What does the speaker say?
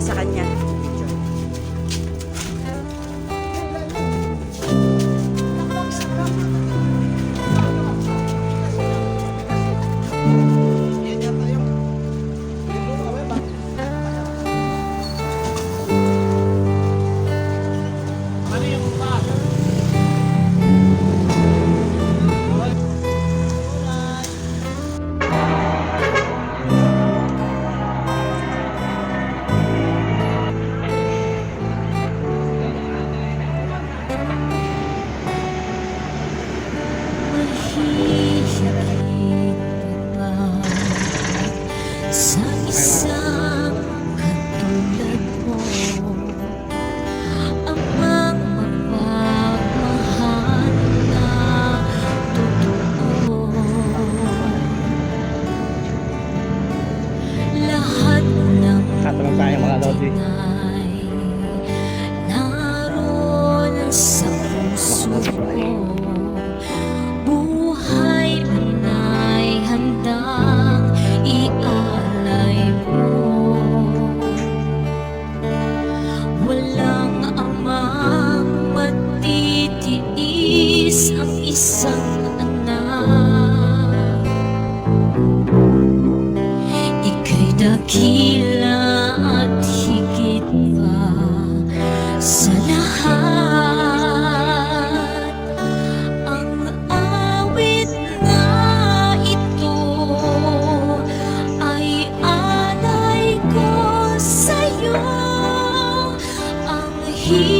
sa kanya. niya mga lodi. Eh. Walang amang matitiis ang isa. He